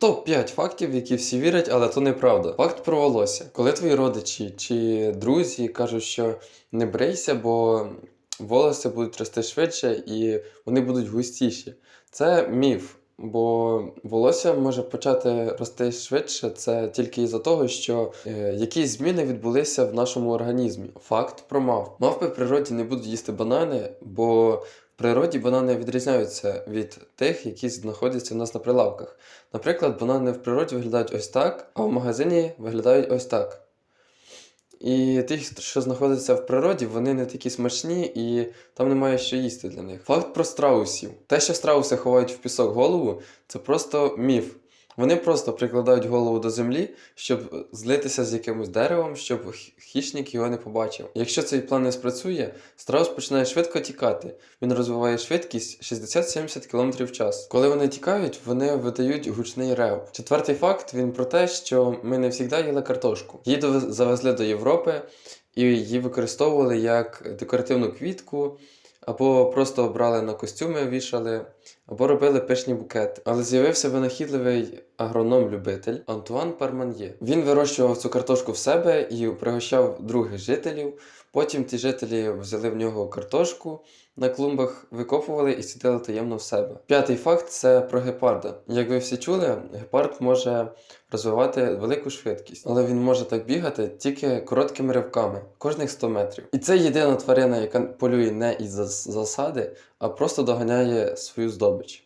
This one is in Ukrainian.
Топ-5 фактів, які всі вірять, але то неправда. Факт про волосся. Коли твої родичі чи друзі кажуть, що не брейся, бо волосся будуть рости швидше і вони будуть густіші. Це міф. Бо волосся може почати рости швидше, це тільки із-за того, що е, якісь зміни відбулися в нашому організмі. Факт про мавп. Мавпи в природі не будуть їсти банани, бо в природі банани відрізняються від тих, які знаходяться в нас на прилавках. Наприклад, банани в природі виглядають ось так, а в магазині виглядають ось так. І ті, що знаходяться в природі, вони не такі смачні і там немає що їсти для них. Факт про страусів. Те, що страуси ховають в пісок голову, це просто міф. Вони просто прикладають голову до землі, щоб злитися з якимось деревом, щоб хищник його не побачив. Якщо цей план не спрацює, страус починає швидко тікати. Він розвиває швидкість 60-70 км в час. Коли вони тікають, вони видають гучний рев. Четвертий факт він про те, що ми не завжди їли картошку. Її завезли до Європи і її використовували як декоративну квітку. Або просто брали на костюми, вішали, або робили пишні букети. Але з'явився винахідливий агроном-любитель Антуан Парман'є. Він вирощував цю картошку в себе і пригощав других жителів. Потім ті жителі взяли в нього картошку на клумбах, викопували і сідали таємно в себе. П'ятий факт це про гепарда. Як ви всі чули, гепард може розвивати велику швидкість, але він може так бігати тільки короткими ривками, кожних 100 метрів. І це єдина тварина, яка полює не із засади, а просто доганяє свою здобич.